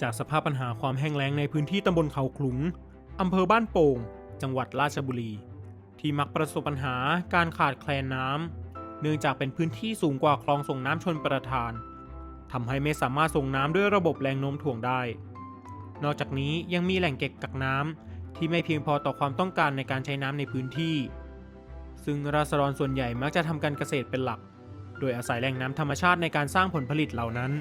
จากสภาพปัญหาความแห้งแล้งในพื้นที่ตำบลเขาขลุงอำเภอบ้านโป่ง จังหวัดราชบุรี ที่มักประสบปัญหาการขาดแคลนน้ำเนื่องจากเป็นพื้นที่สูงกว่าคลองส่งน้ำชนประทานทำให้ไม่สามารถส่งน้ำด้วยระบบแรงโน้มถ่วงได้ นอกจากนี้ยังมีแหล่งเก็บกักน้ำที่ไม่เพียงพอต่อความต้องการในการใช้น้ำในพื้นที่ ซึ่งราษฎรส่วนใหญ่มักจะทำการเกษตรเป็นหลัก โดยอาศัยแหล่งน้ำธรรมชาติในการสร้างผลผลิตเหล่านั้น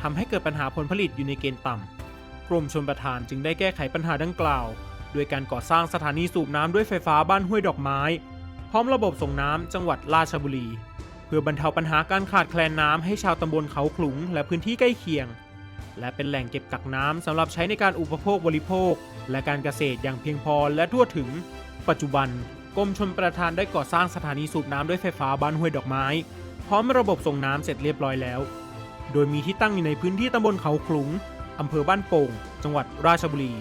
ทำให้เกิดปัญหาผลผลิตอยู่ในเกณฑ์ต่ำกรมชลประทานจึงได้แก้ไขปัญหาดังกล่าว โดยการก่อสร้างสถานีสูบน้ำด้วยไฟฟ้าบ้านห้วยดอกไม้ พร้อมระบบส่งน้ำจังหวัดราชบุรี เพื่อบรรเทาปัญหาการขาดแคลนน้ำให้ชาวตำบลเขาขลุงและพื้นที่ใกล้เคียง และเป็นแหล่งเก็บกักน้ำสำหรับใช้ในการอุปโภคบริโภค และการเกษตรอย่างเพียงพอและทั่วถึง ปัจจุบันกรมชลประทานได้ก่อสร้างสถานีสูบน้ำด้วยไฟฟ้าบ้านห้วยดอกไม้ พร้อมระบบส่งน้ำเสร็จเรียบร้อยแล้ว โดยมีที่ตั้งอยู่ในพื้นที่ตำบลเขาขลุงอำเภอบ้านโป่ง จังหวัดราชบุรี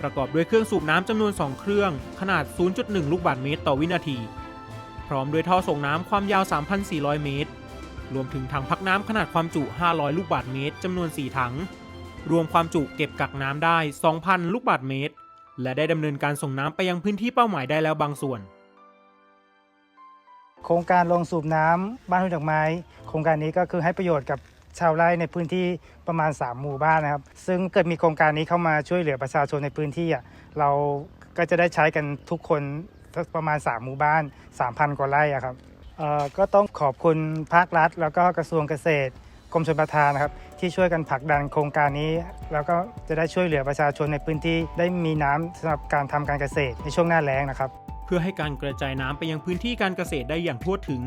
ประกอบด้วยเครื่องสูบน้ำจำนวน 2 เครื่อง ขนาด 0.1 ลูกบาศก์เมตรต่อวินาที พร้อมด้วยท่อส่งน้ำความยาว 3,400 เมตร รวมถึงถังพักน้ำขนาดความจุ 500 ลูกบาศก์เมตรจำนวน 4 ถัง รวมความจุเก็บกักน้ำได้ 2,000 ลูกบาศก์เมตร และได้ดำเนินการส่งน้ำไปยังพื้นที่เป้าหมายได้แล้วบางส่วนโครงการลงสูบน้ำบ้านห้วยดอกไม้ โครงการนี้ก็คือให้ประโยชน์กับ ชาวไร่ในพื้นที่ประมาณ 3 หมู่บ้านนะครับ ซึ่งเกิดมีโครงการนี้เข้ามาช่วยเหลือประชาชนในพื้นที่อะเราก็จะได้ใช้กันทุกคนประมาณ 3 หมู่บ้าน 3,000 กว่าไร่อะครับก็ต้องขอบคุณภาครัฐ แล้วก็กระทรวงเกษตรกรมชลประทานนะครับ ที่ช่วยกันผลักดันโครงการนี้ แล้วก็จะได้ช่วยเหลือประชาชนในพื้นที่ได้มีน้ำสำหรับการทำการเกษตรในช่วงหน้าแล้งนะครับ เพื่อให้การกระจายน้ำไปยังพื้นที่การเกษตรได้อย่างทั่วถึง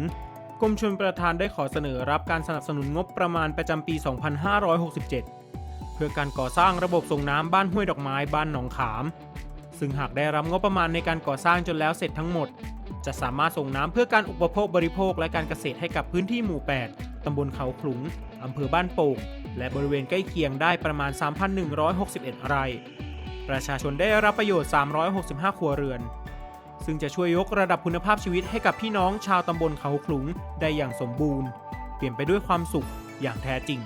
กรมชลประทานได้ขอเสนอรับการสนับสนุนงบประมาณประจำปี 2567 เพื่อการก่อสร้างระบบส่งน้ำบ้านห้วยดอกไม้บ้านหนองขาม ซึ่งหากได้รับงบประมาณในการก่อสร้างจนแล้วเสร็จทั้งหมด จะสามารถส่งน้ำเพื่อการอุปโภคบริโภคและการเกษตรให้กับพื้นที่หมู่ 8 ตำบลเขาขลุง อำเภอบ้านโป่ง และบริเวณใกล้เคียงได้ประมาณ 3,161 ไร่ ประชาชนได้รับประโยชน์ 365 ครัวเรือน ซึ่งจะช่วยยกระดับคุณภาพชีวิตให้กับพี่น้องชาวตำบลเขาขลุงได้อย่างสมบูรณ์ เปลี่ยนไปด้วยความสุขอย่างแท้จริง